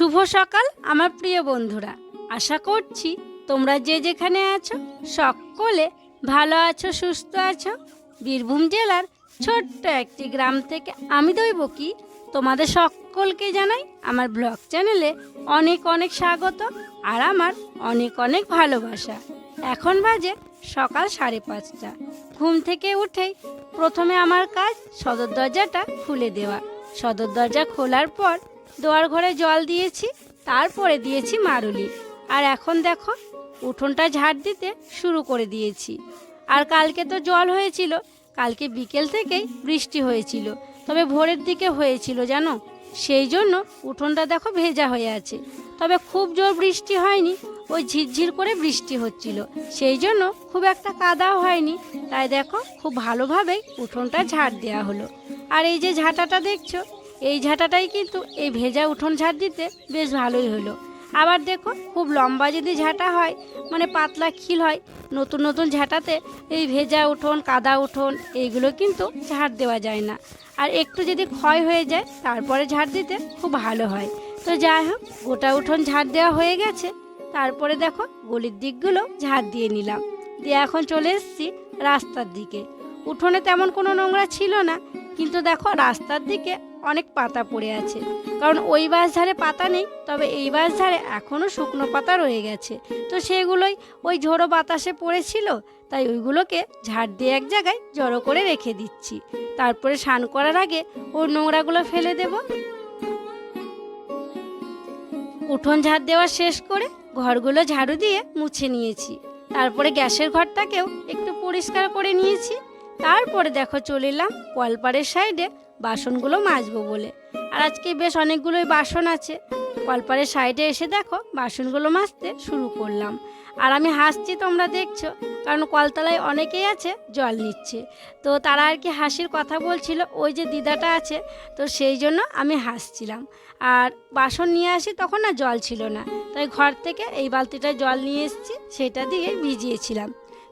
শুভ সকাল, আমার প্রিয় বন্ধুরা। আশা করছি তোমরা যে যেখানে আছো, সকলে ভালো আছো, সুস্থ আছো। বীরভূম জেলার ছোট্ট একটি গ্রাম থেকে আমি দইব কি তোমাদের সকলকে জানাই আমার ব্লগ চ্যানেলে অনেক অনেক স্বাগত আর আমার অনেক অনেক ভালোবাসা। এখন বাজে সকাল সাড়ে পাঁচটা। ঘুম থেকে উঠেই প্রথমে আমার কাজ সদর দরজাটা খুলে দেওয়া। সদর দরজা খোলার পর দোয়ার ঘরে জল দিয়েছি, তারপরে দিয়েছি মারুলি। আর এখন দেখো, উঠোনটা ঝাড় দিতে শুরু করে দিয়েছি। আর কালকে তো জল হয়েছিল, কালকে বিকেল থেকেই বৃষ্টি হয়েছিল, তবে ভোরের দিকে হয়েছিল জানো? সেই জন্য উঠোনটা দেখো ভেজা হয়ে আছে। তবে খুব জোর বৃষ্টি হয়নি, ওই ঝিরঝির করে বৃষ্টি হচ্ছিল। সেই জন্য খুব একটা কাদাও হয়নি, তাই দেখো খুব ভালোভাবেই উঠোনটা ঝাড় দেওয়া হলো। আর এই যে ঝাঁটাটা দেখছ এই ঝাঁটাটাই কিন্তু এই ভেজা উঠোন ঝাড় দিতে বেশ ভালোই হলো। আবার দেখো, খুব লম্বা যদি ঝাঁটা হয় মানে পাতলা খিল হয়, নতুন নতুন ঝাঁটাতে এই ভেজা উঠোন, কাদা উঠোন, এইগুলো কিন্তু ঝাড় দেওয়া যায় না। আর একটু যদি ক্ষয় হয়ে যায়, তারপরে ঝাড় দিতে খুব ভালো হয়। তো যাই হোক, গোটা উঠোন ঝাড় দেওয়া হয়ে গেছে। তারপরে দেখো, গলির দিকগুলো ঝাড় দিয়ে নিলাম। দিয়ে এখন চলে এসেছি রাস্তার দিকে। উঠোনে তেমন কোনো নোংরা ছিল না, কিন্তু দেখো, রাস্তার দিকে অনেক পাতা পড়ে আছে। কারণ ওই বাস ধারে পাতা নেই, তবে এই বাস ধারে এখনও শুকনো পাতা রয়ে গেছে। তো সেগুলোই ওই ঝোড়ো বাতাসে পড়েছিল, তাই ওইগুলোকে ঝাড় দিয়ে এক জায়গায় জড়ো করে রেখে দিচ্ছি। তারপরে স্নান করার আগে ওর নোংরাগুলো ফেলে দেব। উঠোন ঝাড় দেওয়া শেষ করে ঘরগুলো ঝাড়ু দিয়ে মুছে নিয়েছি। তারপরে গ্যাসের ঘরটাকেও একটু পরিষ্কার করে নিয়েছি। তারপরে দেখো চলে এলাম কলপাড়ের সাইডে বাসনগুলো মাজবো বলে। আর আজকে বেশ অনেকগুলোই বাসন আছে। কলপারের সাইডে এসে দেখো বাসনগুলো মাজতে শুরু করলাম। আর আমি হাসছি তোমরা দেখছ, কারণ কলতলায় অনেকেই আছে জল নিচ্ছে। তো তারা আর কি হাসির কথা বলছিল, ওই যে দিদাটা আছে, তো সেই জন্য আমি হাসছিলাম। আর বাসন নিয়ে আসি তখন না জল ছিল না, তাই ঘর থেকে এই বালতিটায় জল নিয়ে এসেছি, সেটা দিয়ে ভিজিয়েছিলাম।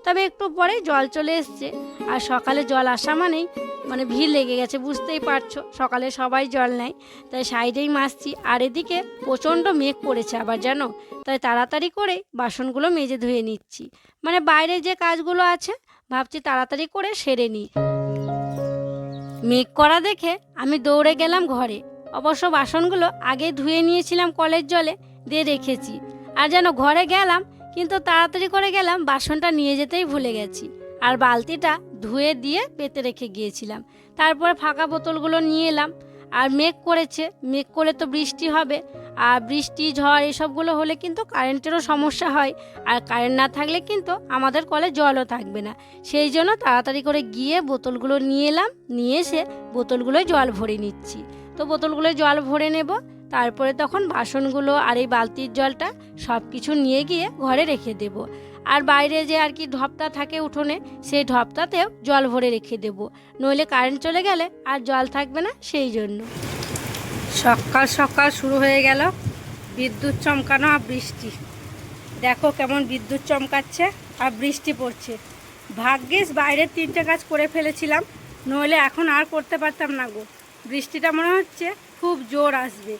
তবে একটু পরে জল চলে এসছে। আর সকালে জল আসা মানেই মানে ভিড় লেগে গেছে, বুঝতেই পারছ। সকালে সবাই জল নেয়, তাই সাইডেই মাসছি আর এদিকে প্রচণ্ড মেঘ পড়েছে আবার, জানো? তাই তাড়াতাড়ি করে বাসনগুলো মেজে ধুয়ে নিচ্ছি। মানে বাইরে যে কাজগুলো আছে, ভাবছি তাড়াতাড়ি করে সেরে নিই। মেঘ করা দেখে আমি দৌড়ে গেলাম ঘরে। অবশ্য বাসনগুলো আগে ধুয়ে নিয়েছিলাম কলের জলে, দিয়ে রেখেছি। আর যেন ঘরে গেলাম কিন্তু তাড়াতাড়ি করে গেলাম, বাসনটা নিয়ে যেতেই ভুলে গেছি। আর বালতিটা ধুয়ে দিয়ে পেতে রেখে গিয়েছিলাম। তারপর ফাঁকা বোতলগুলো নিয়ে এলাম। আর মেঘ করেছে, মেঘ করে তো বৃষ্টি হবে। আর বৃষ্টি, ঝড় এসবগুলো হলে কিন্তু কারেন্টেরও সমস্যা হয়। আর কারেন্ট না থাকলে কিন্তু আমাদের কলে জলও থাকবে না। সেই জন্য তাড়াতাড়ি করে গিয়ে বোতলগুলো নিয়ে এলাম। নিয়ে এসে বোতলগুলোয় জল ভরে নিচ্ছি। তো বোতলগুলোয় জল ভরে নেব। তারপরে তখন বাসনগুলো আর এই বালতির জলটা সব কিছু নিয়ে গিয়ে ঘরে রেখে দেব। আর বাইরে যে আর কি ঢপটা থাকে উঠোনে, সেই ঢপটাতেও জল ভরে রেখে দেব। নইলে কারেন্ট চলে গেলে আর জল থাকবে না সেই জন্য। সকাল সকাল শুরু হয়ে গেল বিদ্যুৎ চমকানো আর বৃষ্টি। দেখো কেমন বিদ্যুৎ চমকাচ্ছে আর বৃষ্টি পড়ছে। ভাগ্যিস বাইরের তিনটে কাজ করে ফেলেছিলাম, নইলে এখন আর করতে পারতাম না গো। বৃষ্টিটা মনে হচ্ছে খুব জোর আসবে।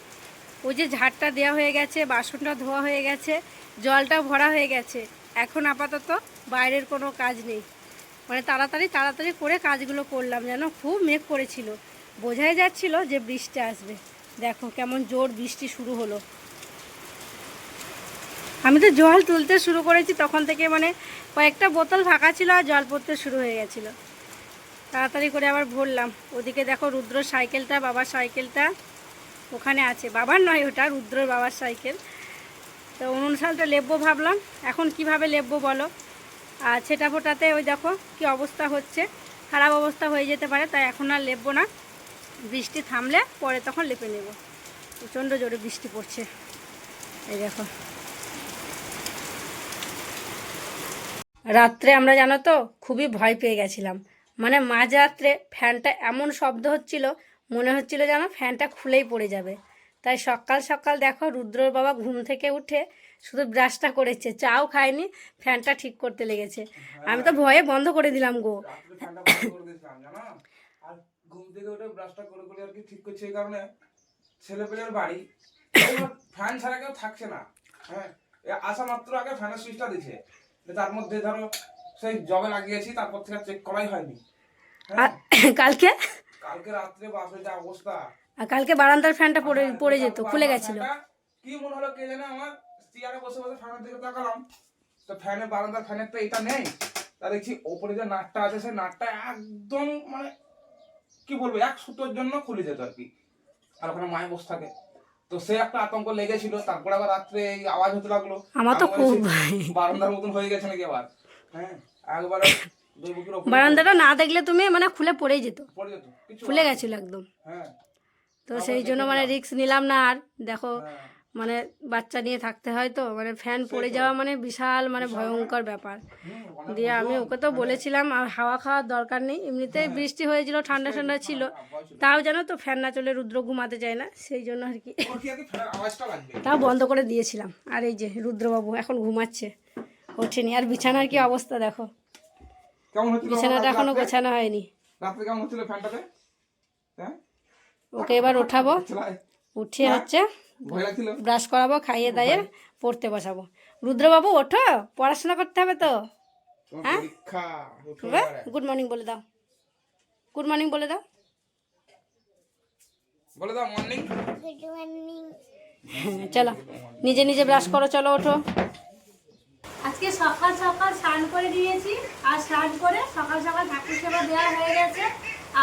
ওই যে ঝাড়টা দেওয়া হয়ে গেছে, বাসনটা ধোয়া হয়ে গেছে, জলটা ভরা হয়ে গেছে। এখন আপাতত বাইরের কোনো কাজ নেই। মানে তাড়াতাড়ি তাড়াতাড়ি করে কাজগুলো করলাম যেন, খুব মেঘ করেছিল। বোঝাই যাচ্ছিল যে বৃষ্টি আসবে। দেখো কেমন জোর বৃষ্টি শুরু হলো। আমি তো জল তুলতে শুরু করেছি তখন থেকে মানে কয়েকটা বোতল ফাঁকা ছিল আর জল পড়তে শুরু হয়ে গেছিল। তাড়াতাড়ি করে আবার ভরলাম। ওদিকে দেখো রুদ্র সাইকেলটা, বাবার সাইকেলটা। ওখানে আছে। বাবার নয়, ওটা রুদ্রর বাবার সাইকেল। তো উনুন সালটা লেপবো ভাবলাম। এখন কীভাবে লেপবো বলো? আর ছেটা ফোটাতে ওই দেখো কি অবস্থা হচ্ছে। খারাপ অবস্থা হয়ে যেতে পারে, তাই এখন আর লেপবো না। বৃষ্টি থামলে পরে তখন লেপে নেব। প্রচণ্ড জোরে বৃষ্টি পড়ছে। এই দেখো। রাত্রে আমরা জানো তো, খুবই ভয় পেয়ে গেছিলাম। মানে মাঝরাত্রে ফ্যানটা এমন শব্দ হচ্ছিল মনে হচ্ছিল যেন ফ্যানটা খুলেই পড়ে যাবে। তাই সকাল সকাল দেখো রুদ্রর বাবা ঘুম থেকে উঠে শুধু ব্রাশটা করেছে। চাও খায়নি ফ্যানটা ঠিক করতে লেগেছে। আমি তো ভয়ে বন্ধ করে দিলাম গো। রাত্রে ফ্যানটা বন্ধ করে দিয়েছিলাম জানো? আর ঘুম থেকে উঠে ব্রাশটা করে করে আর কি ঠিক করছে এই কারণে ছেলে বাড়ি। ফ্যান ছাড়া কেউ থাকছে না। হ্যাঁ আসা মাত্র আগে ফ্যানের সুইচটা দিছে তার মধ্যে ধরো সেই জবে লাগিয়েছি তারপর থেকে চেক করাই হয়নি। হ্যাঁ। কালকে কালকে রাত্রে বাপরে যা অবস্থা। আর কালকে বারান্দার ফ্যানটা পড়ে পড়ে যেত খুলে গেছিল। কি মনে হলো কে জানে আমার চেয়ারে বসে বসে ফ্যানের দিকে তাকালাম। তো ফ্যানের বারান্দার ফ্যানের তো এটা নেই। তা দেখছি ওপরে যে নাটটা আছে সেই নাটটা একদম মানে কি বলব এক সুতোর জন্য খুলে যেত আর কি। আর ওখানে মায়ে বসে থাকে। তো সে একটা আতঙ্ক লেগেছিল তারপরে আবার রাত্রে এই আওয়াজ হতে লাগল। আমার তো খুব বারান্দার মতন হয়ে গেছে নাকি আবার? হ্যাঁ একবারে বারান্দাটা না দেখলে তুমি মানে খুলে পড়েই যেত। পড়ে যেত খুলে গেছিল একদম। হ্যাঁ। তো সেই জন্য মানে রিস্ক নিলাম না আর দেখো হ্যাঁ। মানে বাচ্চা নিয়ে থাকতে হয় তো মানে ফ্যান পড়ে যাওয়া মানে বিশাল মানে ভয়ঙ্কর ব্যাপার। দিয়ে আমি ওকে তো বলেছিলাম আর হাওয়া খাওয়ার দরকার নেই। এমনিতেই বৃষ্টি হয়েছিল ঠান্ডা ঠান্ডা ছিল। তাও জানো তো ফ্যান না চলে রুদ্র ঘুমাতে চায় না সেই জন্য আর কি। তাও বন্ধ করে দিয়েছিলাম। আর এই যে রুদ্রবাবু এখন ঘুমাচ্ছে ওঠেনি। আর বিছানার কি অবস্থা দেখো। কেমন হচ্ছিল বিছানাটা এখনও গোছানো হয়নি। রাত্রে কেমন হচ্ছিল ফ্যানটাতে? হ্যাঁ? ওকে এবার ওঠাবো উঠিয়ে হচ্ছে। ব্রাশ করাবো খাইয়ে দাইয়ে পড়তে বসাবো। রুদ্রবাবু ওঠো। পড়াশোনা করতে হবে তো। হ্যাঁ? গুড মর্নিং বলে দাও। গুড মর্নিং বলে দাও। বলে দাও মর্নিং হ্যাঁ, চলো। নিজে নিজে ব্রাশ করো চলো ওঠো। আজকে সকাল সকাল স্নান করে দিয়েছি, আর স্নান করে সকাল সকাল ঠাকুর সেবা দেওয়া হয়ে গেছে।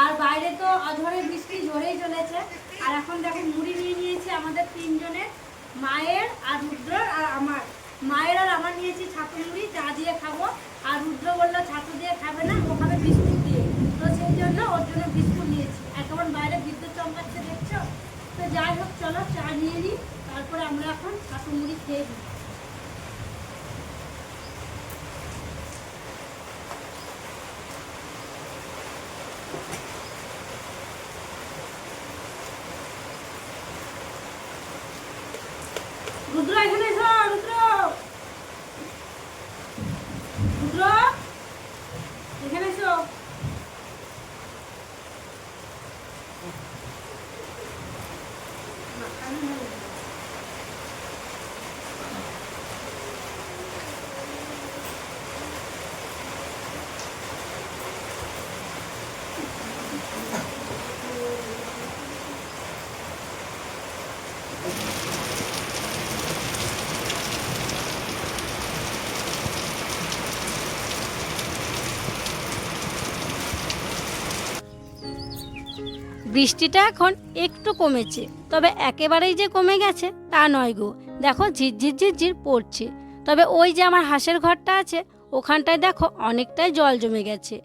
আর বাইরে তো অঝরে বৃষ্টি ঝরেই চলেছে। আর এখন দেখো মুড়ি নিয়ে নিয়েছি আমাদের তিনজনের মায়ের আর রুদ্রর আর আমার। মায়ের আর আমার নিয়েছি ছাতু মুড়ি, চা দিয়ে খাব। আর রুদ্র বলল ছাতু দিয়ে খাবে না ও খাবে বিস্কুট দিয়ে। তো সেই জন্য ওর জন্য বিস্কুট নিয়েছি। এখন বাইরে বিদ্যুৎ চমকাচ্ছে দেখছ? তো যাই হোক, চলো চা নিয়ে নিই, তারপরে আমরা এখন ছাতু মুড়ি খেয়ে নিই রুদ্র এখানে এসো রুদ্র রুদ্র এখানে এসো বৃষ্টিটা এখন একটু কমেছে, তবে একেবারেই যে কমে গেছে তা নয় গো। দেখো ঝিরঝির ঝিরঝির পড়ছে, তবে ওই যে আমার হাঁসের ঘরটা আছে, ওখানটায় দেখো অনেকটাই জল জমে গেছে।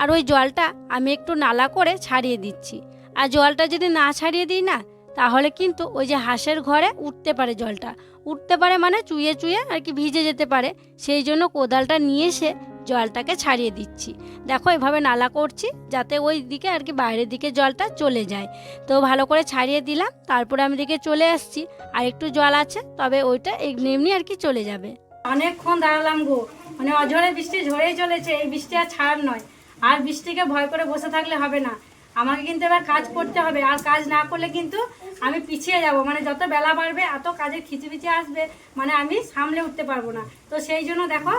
আর ওই জলটা আমি একটু নালা করে ছাড়িয়ে দিচ্ছি। আর জলটা যদি না ছাড়িয়ে দিই না, তাহলে কিন্তু ওই যে হাঁসের ঘরে উঠতে পারে জলটা। উঠতে পারে মানে চুয়ে চুয়ে আর কি ভিজে যেতে পারে। সেই জন্য কোদালটা নিয়ে এসে জলটাকে ছাড়িয়ে দিচ্ছি। দেখো, এভাবে নালা করছি যাতে ওই দিকে আর কি বাইরের দিকে জলটা চলে যায়। তো ভালো করে ছাড়িয়ে দিলাম, তারপরে আমি দিকে চলে আসছি। আর একটু জল আছে, তবে ওইটা এমনি এমনি আর কি চলে যাবে। অনেকক্ষণ দাঁড়ালাম গো মানে অঝরে বৃষ্টি ঝরেই চলেছে, এই বৃষ্টি আর ছাড় নয়। আর বৃষ্টিকে ভয় করে বসে থাকলে হবে না। আমাকে কিন্তু এবার কাজ করতে হবে, আর কাজ না করলে কিন্তু আমি পিছিয়ে যাব। মানে যত বেলা বাড়বে, এত কাজের খিচিবিচি আসবে মানে আমি সামলে উঠতে পারব না। তো সেই জন্য দেখো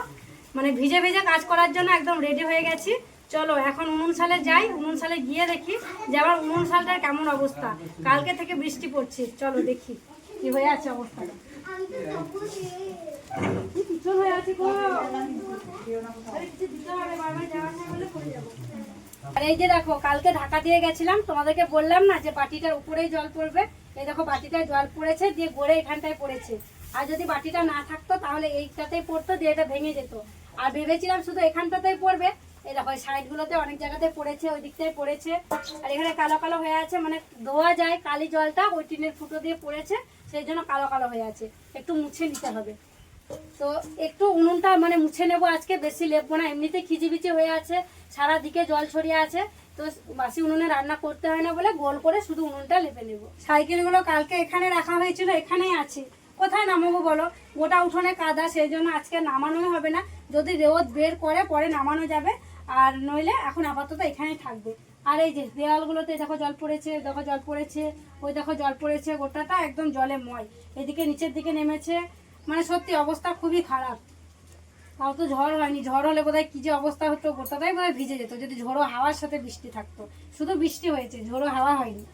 মানে ভিজে ভিজে কাজ করার জন্য একদম রেডি হয়ে গেছি। চলো, এখন উনুন সালে যাই, উনুন সালে গিয়ে দেখি যে আমার উনুন সালটার কেমন অবস্থা। কালকে থেকে বৃষ্টি পড়ছে, চলো দেখি কি হয়ে আছে যাব। আর এই যে দেখো, কালকে ঢাকা দিয়ে গেছিলাম, তোমাদেরকে বললাম না যে বাটিটার উপরেই জল পড়বে। এই দেখো, বাটিটায় জল পড়েছে, দিয়ে গড়ে এখানটায় পড়েছে। আর যদি বাটিটা না থাকতো, তাহলে এইটাতেই পড়তো, দিয়ে এটা ভেঙে যেত। আর ভেবেছিলাম শুধু এখানটাতেই পড়বে। দেখো সাইড গুলোতে অনেক জায়গাতে পড়েছে, ওই দিকটায় পড়েছে। আর এখানে কালো কালো হয়ে আছে মানে ধোয়া যায়, কালি জলটা ওই টিনের ফুটো দিয়ে পড়েছে, সেই জন্য কালো কালো হয়ে আছে। একটু মুছে নিতে হবে। তো একটু উনুনটা মানে মুছে নেব আজকে, বেশি লেপবো না। এমনিতে খিচিবিচি হয়ে আছে সারা দিকে জল ছড়িয়ে আছে। তো বাসি উনুনে রান্না করতে হয় না বলে গোল করে শুধু উনুনটা লেপে নেব। সাইকেলগুলো কালকে এখানে রাখা হয়েছিল, এখানেই আছে। কোথায় নামাবো বলো? গোটা উঠোনে কাদা, সেই জন্য আজকে নামানোই হবে না। যদি রোদ বের করে, পরে নামানো যাবে। আর নইলে এখন আপাতত এখানেই থাকবে। আর এই যে দেওয়ালগুলোতে দেখো জল পড়েছে, দেখো জল পড়েছে, ওই দেখো জল পড়েছে, গোটাটা একদম জলে ময়। এদিকে নিচের দিকে নেমেছে। মানে সত্যি অবস্থা খুবই খারাপ। তাও তো ঝড় হয়নি। ঝড় হলে বোধহয় কী যে অবস্থা হতো, গোটাটাই বোধহয় ভিজে যেত। যদি ঝোড়ো হাওয়ার সাথে বৃষ্টি থাকতো। শুধু বৃষ্টি হয়েছে, ঝোড়ো হাওয়া হয়নি।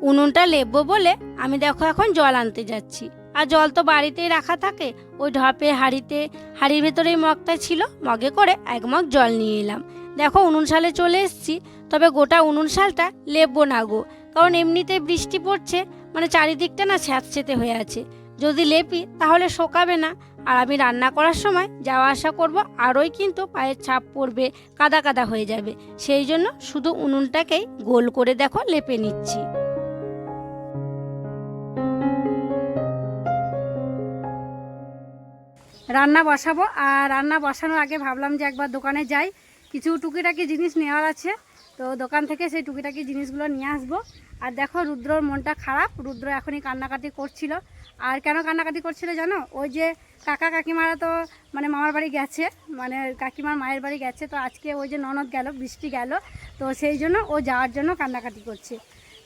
উনুনটা লেপবো বলে আমি দেখো এখন জল আনতে যাচ্ছি। আর জল তো বাড়িতেই রাখা থাকে। ওই ঢপে হাঁড়িতে, হাঁড়ির ভেতরেই মগটা ছিল। মগে করে এক মগ জল নিয়ে এলাম। দেখো উনুন সালে চলে এসেছি। তবে গোটা উনুন শালটা লেপবো না গো। কারণ এমনিতে বৃষ্টি পড়ছে মানে চারিদিকটা না স্যাঁতসেতে হয়ে আছে। যদি লেপি, তাহলে শোকাবে না। আর আমি রান্না করার সময় যাওয়া আসা করব, আরোই কিন্তু পায়ের ছাপ পড়বে, কাদা কাদা হয়ে যাবে। সেই জন্য শুধু উনুনটাকেই গোল করে দেখো লেপে নিচ্ছি। রান্না বসাবো। আর রান্না বসানোর আগে ভাবলাম যে একবার দোকানে যাই। কিছু টুকিটাকি জিনিস নেওয়ার আছে। তো দোকান থেকে সেই টুকিটাকি জিনিসগুলো নিয়ে আসব। আর দেখো রুদ্রর মনটা খারাপ। রুদ্র এখনই কান্নাকাটি করছিল। আর কেন কান্নাকাটি করছিল জানো? ওই যে কাকা কাকিমারা তো মানে মামার বাড়ি গেছে। মানে কাকিমার মায়ের বাড়ি গেছে। তো আজকে ওই যে ননদ গেল, বৃষ্টি গেল। তো সেই জন্য ও যাওয়ার জন্য কান্নাকাটি করছে।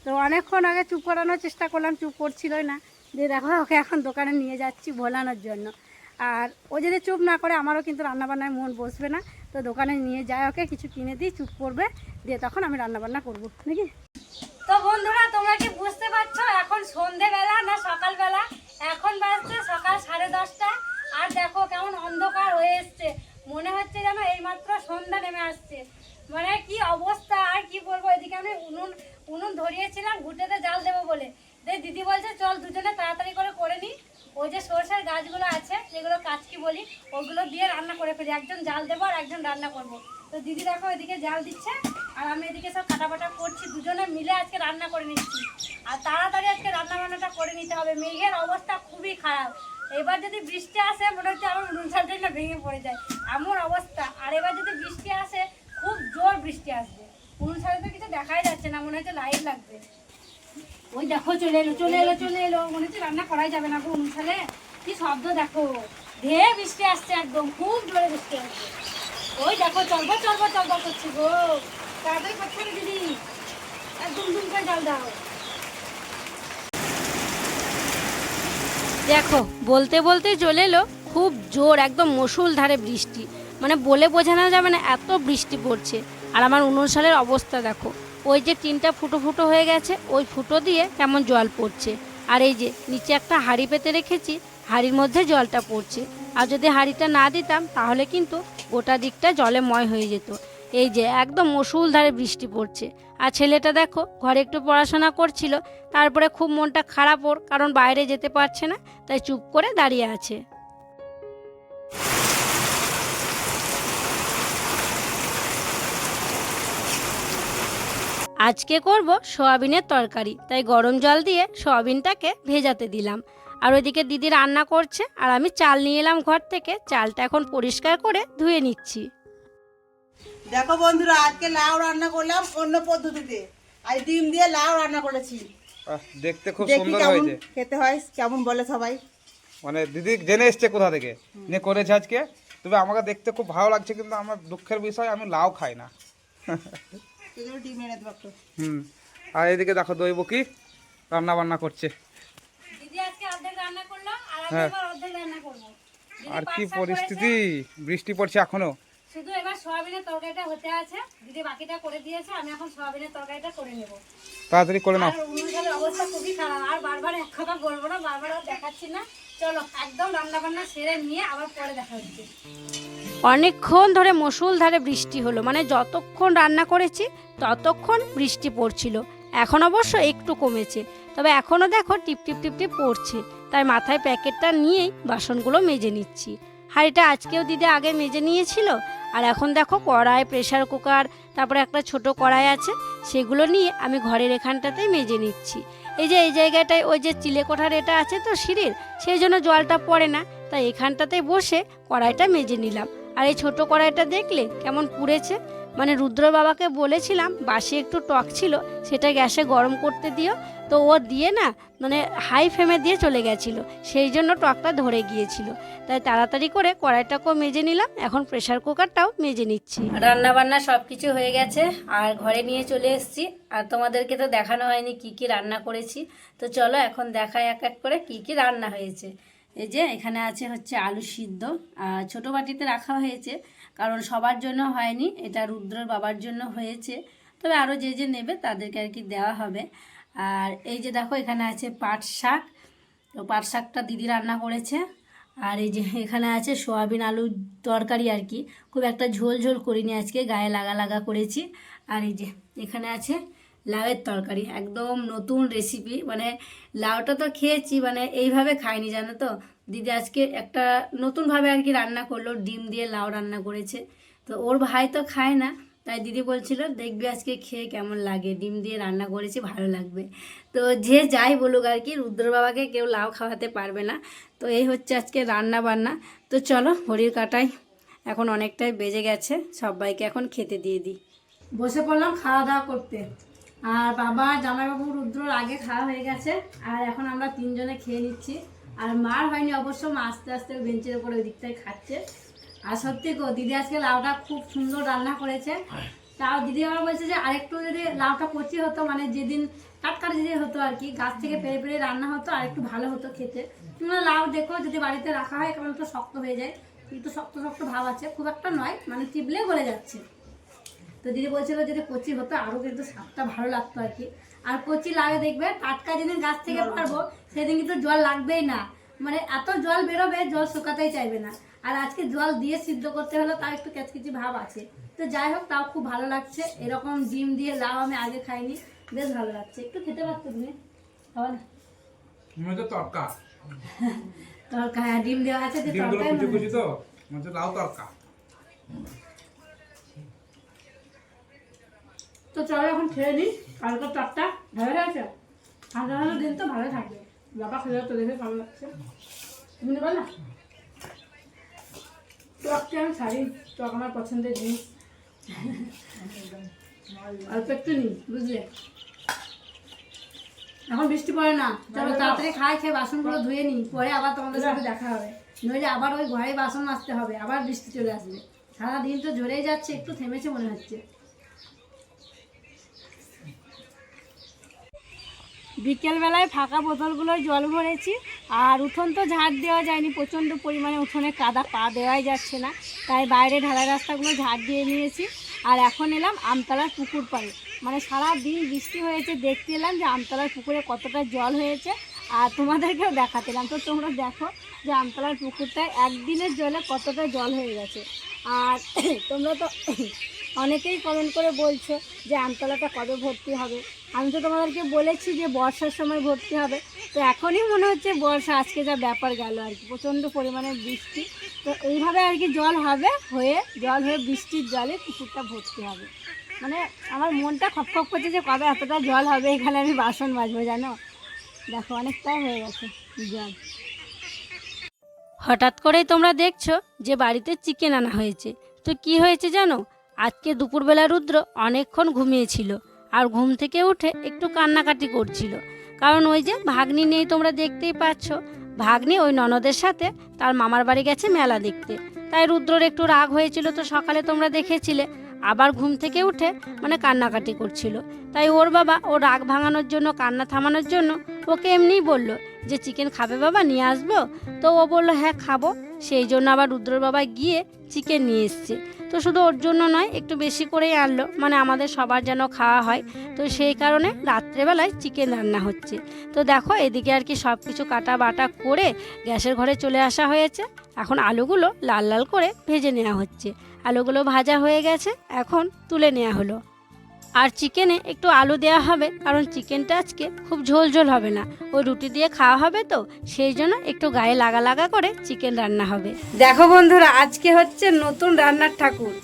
তো অনেকক্ষণ আগে চুপ করানোর চেষ্টা করলাম, চুপ করছিলই না। যে দেখো ওকে এখন দোকানে নিয়ে যাচ্ছি ভোলানোর জন্য। আর ও যদি চুপ না করে, আমারও কিন্তু রান্নাবান্নায় মন বসবে না। তো দোকানে নিয়ে যায় ওকে, কিছু কিনে দিই, চুপ করবে, দিয়ে তখন আমি রান্নাবান্না করব। নাকি? তো বন্ধুরা, তোমরা কি বুঝতে পারছ, এখন সন্ধেবেলা না সকালবেলা? এখন বাজছে সকাল সাড়ে দশটা। আর দেখো কেমন অন্ধকার হয়ে এসছে। মনে হচ্ছে যেন এইমাত্র সন্ধ্যা নেমে আসছে। মানে কি অবস্থা, আর কি বলব? এদিকে আমি উনুন উনুন ধরিয়েছিলাম, ঘুটেতে জাল দেবো বলে। দিদি বলছে, চল দুজনে তাড়াতাড়ি করে করে নিই ওই যে সরষের গাছগুলো আছে, যেগুলো কাচকি বলি, ওগুলো দিয়ে রান্না করে ফেলি। একজন জাল দেবো আর একজন রান্না করব। তো দিদি দেখো এদিকে জাল দিচ্ছে, আর আমি এদিকে সব কাটাপাটা করছি। দুজনে মিলে আজকে রান্না করে নিচ্ছি। আর তাড়াতাড়ি আজকে রান্না বান্নাটা করে নিতে হবে। মেঘের অবস্থা খুবই খারাপ। এবার যদি বৃষ্টি আসে, মনে হচ্ছে আমার উনুন না ভেঙে পড়ে যায়। এমন অবস্থা। আর এবার যদি বৃষ্টি আসে, খুব জোর বৃষ্টি আসবে। উনুন তো কিছু দেখাই যাচ্ছে না, মনে হচ্ছে লাইট লাগবে। ওই দেখো, চলে এলো চলে এলো চলে এলো। মনে হচ্ছে রান্না করাই যাবে না গো অনুসারে। কি শব্দ দেখো। ধে বৃষ্টি আসছে একদম, খুব জোরে বৃষ্টি আসছে। ওই দেখো চলবো চলবো চলবো করছে গো। তাড়াতাড়ি করছে না দিদি। একদম দুম করে জল দাও। দেখো, বলতে বলতে চলে এলো, খুব জোর, একদম মসুল ধারে বৃষ্টি। মানে বলে বোঝানো যাবে না, এত বৃষ্টি পড়ছে। আর আমার উনুন সালের অবস্থা দেখো। ওই যে টিনটা ফুটো ফুটো হয়ে গেছে, ওই ফুটো দিয়ে কেমন জল পড়ছে। আর এই যে নিচে একটা হাঁড়ি পেতে রেখেছি, হাঁড়ির মধ্যে জলটা পড়ছে। আর যদি হাঁড়িটা না দিতাম, তাহলে কিন্তু গোটা দিকটা জলে ময় হয়ে যেত। এই যে একদম মসুল ধারে বৃষ্টি পড়ছে। আর ছেলেটা দেখো, ঘরে একটু পড়াশোনা করছিল, তারপরে খুব মনটা খারাপ ওর, কারণ বাইরে যেতে পারছে না, তাই চুপ করে দাঁড়িয়ে আছে। আজকে করব সোয়াবিনের তরকারি তাই গরম জল দিয়ে সোয়াবিনটাকে ভেজাতে দিলাম। আর ওইদিকে দিদি রান্না করছে আর আমি চাল নিয়ে এলাম ঘর থেকে চালটা এখন পরিষ্কার করে ধুয়ে নিচ্ছি। দেখো বন্ধুরা আজকে লাউ রান্না করলাম অন্য পদ্ধতিতে। আজ ডিম দিয়ে লাউ রান্না করেছি। দেখতে খুব সুন্দর হয়েছে। খেতে হয় কেমন বলে সবাই। মানে দিদি জেনে এসছে কোথা থেকে যে করেছে আজকে। তবে আমাকে দেখতে খুব ভালো লাগছে কিন্তু আমার দুঃখের বিষয় আমি লাউ খাই না। ডিম এনে দেবো একটু। হুম। আর এদিকে দেখো দইব কি রান্না বান্না করছে। দিদি আজকে অর্ধেক রান্না করল আর হ্যাঁ। এবার অর্ধেক রান্না করব। দিদি আর কি পরিস্থিতি? বৃষ্টি পড়ছে এখনও? শুধু এবার সোয়াবিনের তরকারিটা হতে আছে। দিদি বাকিটা করে দিয়েছে আমি এখন সোয়াবিনের তরকারিটা করে নেব। তাড়াতাড়ি করে নাও। আর অবস্থা খুবই খারাপ। আর বারবার এক কথা বলব না বারবার আর দেখাচ্ছি না। চলো একদম রান্না বান্না সেরে নিয়ে আবার পরে দেখা হচ্ছে। অনেকক্ষণ ধরে মসুল ধারে বৃষ্টি হলো। মানে যতক্ষণ রান্না করেছি, ততক্ষণ বৃষ্টি পড়ছিল। এখন অবশ্য একটু কমেছে। তবে এখনও দেখো টিপ টিপ টিপ টিপ পড়ছে। তাই মাথায় প্যাকেটটা নিয়েই বাসনগুলো মেজে নিচ্ছি। হাঁড়িটা আজকেও দিদি আগে মেজে নিয়েছিল। আর এখন দেখো কড়াই, প্রেসার কুকার, তারপরে একটা ছোট কড়াই আছে। সেগুলো নিয়ে আমি ঘরের এখানটাতেই মেজে নিচ্ছি। এই যে, এই জায়গাটায় ওই যে চিলে কোঠার এটা আছে তো সিঁড়ির, সেই জন্য জলটা পড়ে না। তাই এখানটাতেই বসে কড়াইটা মেজে নিলাম। আর এই ছোট কড়াইটা দেখলে কেমন পুড়েছে? মানে রুদ্র বাবাকে বলেছিলাম, বাসি একটু টক ছিল, সেটা গ্যাসে গরম করতে দিও। তো ও দিয়ে না মানে হাই ফ্লেমে দিয়ে চলে গেছিল, সেই জন্য টকটা ধরে গিয়েছিল। তাই তাড়াতাড়ি করে কড়াইটাকেও মেজে নিলাম, এখন প্রেশার কুকারটাও মেজে নিচ্ছি। রান্না বান্না সব কিছু হয়ে গেছে, আর ঘরে নিয়ে চলে এসেছি। আর তোমাদেরকে তো দেখানো হয়নি কি কি রান্না করেছি। তো চলো এখন দেখাই এক এক করে কি কি রান্না হয়েছে। এই যে এখানে আছে হচ্ছে আলু সিদ্ধ, আর ছোটো বাটিতে রাখা হয়েছে, কারণ সবার জন্য হয়নি, এটা রুদ্রর বাবার জন্য হয়েছে, তবে আরও যে যে নেবে তাদেরকে আর কি দেওয়া হবে। আর এই যে দেখো এখানে আছে পাট শাক, তো পাট শাকটা দিদি রান্না করেছে, আর এই যে এখানে আছে সোয়াবিন আলুর তরকারি আর কি, খুব একটা ঝোল ঝোল করিনি আজকে, গায়ে লাগা লাগা করেছি, আর এই যে এখানে আছে লাউয়ের তরকারি, একদম নতুন রেসিপি মানে লাউটা তো খেয়েছি মানে এইভাবে খাইনি, জানো তো? দিদি আজকে একটা নতুনভাবে আর কি রান্না করল, ডিম দিয়ে লাউ রান্না করেছে। তো ওর ভাই তো খায় না, তাই দিদি বলছিল, দেখবি আজকে খেয়ে কেমন লাগে, ডিম দিয়ে রান্না করেছি, ভালো লাগবে। তো যে যাই বলুক আর কি, রুদ্র বাবাকে কেউ লাউ খাওয়াতে পারবে না। তো এই হচ্ছে আজকে রান্না বান্না। তো চলো, ঘড়ির কাটাই এখন অনেকটাই বেজে গেছে, সবাইকে এখন খেতে দিয়ে দিই। বসে পড়লাম খাওয়া দাওয়া করতে। আর বাবা জামাইবাবু রুদ্রর আগে খাওয়া হয়ে গেছে। আর এখন আমরা তিনজনে খেয়ে নিচ্ছি। আর মার হয়নি অবশ্য মা আস্তে আস্তে বেঞ্চের উপরে ওই দিকটাই খাচ্ছে। আর সত্যি গো দিদি আজকে লাউটা খুব সুন্দর রান্না করেছে। তাও দিদি আমার বলছে যে আরেকটু যদি লাউটা কচি হতো মানে যেদিন টাটকা যদি হতো আর কি গাছ থেকে পেরে পেরে রান্না হতো আর একটু ভালো হতো খেতে। তোমরা লাউ দেখো যদি বাড়িতে রাখা হয় কেমন একটু শক্ত হয়ে যায়। কিন্তু শক্ত শক্ত ভাব আছে খুব একটা নয় মানে চিপলে গলে যাচ্ছে। তো দিদি বলছিল যদি কচি হতো আরও কিন্তু স্বাদটা ভালো লাগতো আর কি। আর কচি লাগে দেখবে টাটকা যেদিন গাছ থেকে পারব সেদিন কিন্তু জল লাগবেই না। মানে এত জল বেরোবে জল শুকাতেই চাইবে না। আর আজকে জল দিয়ে সিদ্ধ করতে হলে তাও একটু ক্যাচকিচি ভাব আছে। তো যাই হোক তাও খুব ভালো লাগছে। এরকম ডিম দিয়ে লাউ আমি আগে খাইনি বেশ ভালো লাগছে। একটু খেতে পারতো তুমি? খাওয়া না তরকা। তরকা হ্যাঁ, ডিম দেওয়া আছে তো লাউ তরকা। তো চলো এখন খেয়ে নিই। কালকে টকটা ভালো লাগছে ঠান্ডা ঠান্ডা দিন তো ভালো থাকবে। বাবা খেলে তো দেখে ভালো লাগছে। তুমি নেবে না? টকটা আমি ছাড়ি টক আমার পছন্দের জিনিস। অল্প একটু নিই বুঝলে? এখন বৃষ্টি পড়ে না চলো তাড়াতাড়ি খাই খেয়ে বাসনগুলো ধুয়ে নিই পরে আবার তোমাদের সাথে দেখা হবে। নইলে আবার ওই ঘরে বাসন মাজতে হবে আবার বৃষ্টি চলে আসবে। সারাদিন তো ঝরেই যাচ্ছে একটু থেমেছে মনে হচ্ছে। বিকেলবেলায় ফাঁকা বোতলগুলোয় জল ভরেছি আর উঠোন তো ঝাড় দেওয়া যায়নি, প্রচণ্ড পরিমাণে উঠোনে কাদা পা দেওয়াই যাচ্ছে না। তাই বাইরে ঢালা রাস্তাগুলো ঝাড় দিয়ে নিয়েছি আর এখন এলাম আমতলার পুকুর পাড়ে। মানে সারা দিন বৃষ্টি হয়েছে, দেখতে এলাম যে আমতলার পুকুরে কতটা জল হয়েছে আর তোমাদেরকেও দেখাতেলাম তো তোমরা দেখো যে আমতলার পুকুরটায় একদিনের জলে কতটা জল হয়ে গেছে। আর তোমরা তো অনেকেই কমেন্ট করে বলছো যে আমতলাটা কবে ভর্তি হবে? আমি তো তোমাদেরকে বলেছি যে বর্ষার সময় ভর্তি হবে। তো এখনই মনে হচ্ছে বর্ষা, আজকে যা ব্যাপার গেল আর কি, প্রচণ্ড পরিমাণে বৃষ্টি। তো এইভাবে আর কি জল হবে, হয়ে জল হয়ে বৃষ্টির জলে পুকুরটা ভর্তি হবে। মানে আমার মনটা খপ খপ করছে যে কবে এতটা জল হবে এখানে আমি বাসন মাজবো, জানো? দেখো অনেকটাই হয়ে গেছে জল। হঠাৎ করেই তোমরা দেখছ যে বাড়িতে চিকেন আনা হয়েছে। তো কি হয়েছে জানো? আজকে দুপুরবেলা রুদ্র অনেকক্ষণ ঘুমিয়েছিল আর ঘুম থেকে উঠে একটু কান্নাকাটি করছিল। কারণ ওই যে ভাগ্নি নেই তোমরা দেখতেই পাচ্ছ। ভাগ্নি ওই ননদের সাথে তার মামার বাড়ি গেছে মেলা দেখতে। তাই রুদ্রর একটু রাগ হয়েছিল তো সকালে তোমরা দেখেছিলে। আবার ঘুম থেকে উঠে মানে কান্নাকাটি করছিল। তাই ওর বাবা ও রাগ ভাঙানোর জন্য, কান্না থামানোর জন্য ওকে এমনিই বলল যে, চিকেন খাবে বাবা, নিয়ে আসব? তো ও বলল হ্যাঁ খাব। সেই জন্য আবার রুদ্রর বাবা গিয়ে চিকেন নিয়ে এসছে। তো শুধু ওর জন্য নয়, একটু বেশি করেই আনলো। মানে আমাদের সবার যেন খাওয়া হয়। তো সেই কারণে রাত্রেবেলায় চিকেন রান্না হচ্ছে। তো দেখো, এদিকে আর কি সব কিছু কাটা বাটা করে গ্যাসের ঘরে চলে আসা হয়েছে। এখন আলুগুলো লাল লাল করে ভেজে নেওয়া হচ্ছে। আলুগুলো ভাজা হয়ে গেছে, এখন তুলে নেওয়া হলো। আর চিকেনে একটু আলু দেওয়া হবে, কারণ চিকেনটা আজকে খুব ঝোল ঝোল হবে না। ওই রুটি দিয়ে খাওয়া হবে তো, সেই জন্য একটু গায়ে লাগা লাগা করে চিকেন রান্না হবে। দেখো বন্ধুরা, আজকে হচ্ছে নতুন রান্নার ঠাকুর।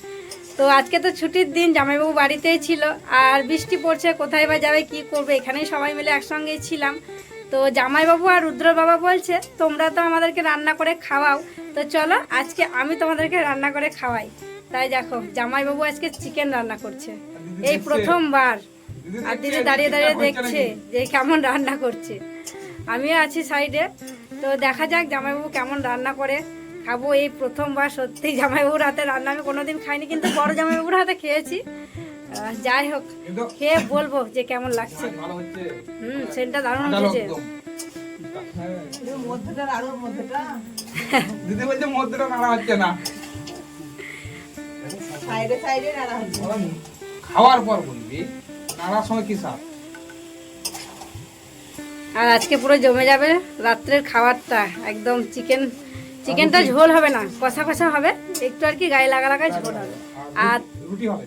তো আজকে তো ছুটির দিন, জামাইবাবু বাড়িতেই ছিল। আর বৃষ্টি পড়ছে, কোথায় বা যাবে, কি করবে, এখানেই সবাই মিলে একসঙ্গেই ছিলাম। তো জামাইবাবু আর রুদ্র বাবা বলছে, তোমরা তো আমাদেরকে রান্না করে খাওয়াও। তো চলো, আজকে আমি তোমাদেরকে রান্না করে খাওয়াই। তাই দেখো, জামাইবাবু আজকে চিকেন রান্না করছে। এই প্রথমবার। আর দিদি দাঁড়িয়ে দাঁড়িয়ে দেখছে? যে কেমন রান্না করছে। আমিও আছি সাইডে তো দেখা যাক জামাইবাবু কেমন রান্না করে। খাব এই প্রথমবার সত্যি জামাইবাবুর হাতে রান্না আমি কোনোদিন খাইনি কিন্তু বড় জামাইবাবুর হাতে খেয়েছি। যাই হোক খেয়ে বলব যে কেমন লাগছে। হুম সেন্টটা দারুণ। এই মধ্যেটা আলুর মধ্যেটা? দিদি বলছে মধ্যটা নাড়া হচ্ছে না। সাইডে সাইডে নাড়া হচ্ছে। খাওয়ার পর বলবি নাড়ার সময় কি সাপ আর আজকে পুরো জমে যাবে রাত্রের খাবারটা একদম চিকেন চিকেনটা ঝোল হবে না কষা কষা হবে একটু আর কি গায়ে লাগা লাগাই ঝোল হবে। আর রুটি হবে?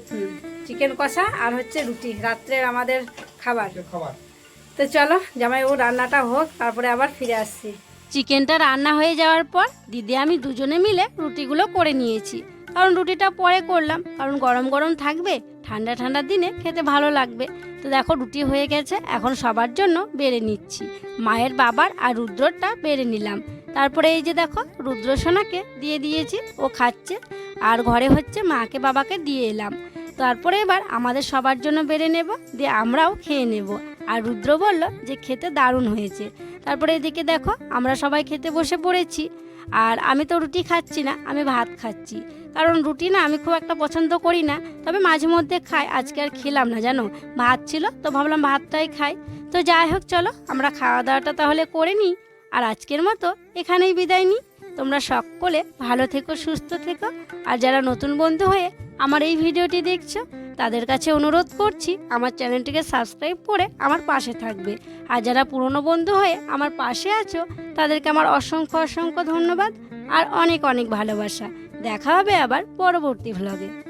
চিকেন কষা আর হচ্ছে রুটি রাত্রের আমাদের খাবার। খাবার। তো চলো জামাই ও রান্নাটা হোক তারপরে আবার ফিরে আসছি। চিকেনটা রান্না হয়ে যাওয়ার পর দিদি আমি দুজনে মিলে রুটিগুলো করে নিয়েছি। কারণ রুটিটা পরে করলাম। কারণ গরম গরম থাকবে, ঠান্ডা ঠান্ডার দিনে খেতে ভালো লাগবে। তো দেখো রুটি হয়ে গেছে, এখন সবার জন্য বেড়ে নিচ্ছি। মায়ের বাবার আর রুদ্রটা বেড়ে নিলাম। তারপরে এই যে দেখো রুদ্রসোনাকে দিয়ে দিয়েছি, ও খাচ্ছে। আর ঘরে হচ্ছে মাকে বাবাকে দিয়ে এলাম। তারপরে এবার আমাদের সবার জন্য বেড়ে নেব, দিয়ে আমরাও খেয়ে নেব। আর রুদ্র বলল যে খেতে দারুণ হয়েছে। তারপরে এদিকে দেখো, আমরা সবাই খেতে বসে পড়েছি। আর আমি তো রুটি খাচ্ছি না, আমি ভাত খাচ্ছি। কারণ রুটি না আমি খুব একটা পছন্দ করি না, তবে মাঝে মধ্যে খাই, আজকে আর খেলাম না, জানো? ভাত ছিল, তো ভাবলাম ভাতটাই খাই। তো যাই হোক, চলো, আমরা খাওয়া দাওয়াটা তাহলে করে নিই। আর আজকের মতো এখানেই বিদায় নিই। তোমরা সকলে ভালো থেকো, সুস্থ থেকো। আর যারা নতুন বন্ধু হয়ে আমার এই ভিডিওটি দেখছ তাদের কাছে অনুরোধ করছি আমার চ্যানেলটিকে সাবস্ক্রাইব করে আমার পাশে থাকবে। আর যারা পুরনো বন্ধু হয়ে আমার পাশে আছো, তাদেরকে আমার অসংখ্য অসংখ্য ধন্যবাদ আর অনেক অনেক ভালোবাসা। দেখা হবে আবার পরবর্তী ভ্লগে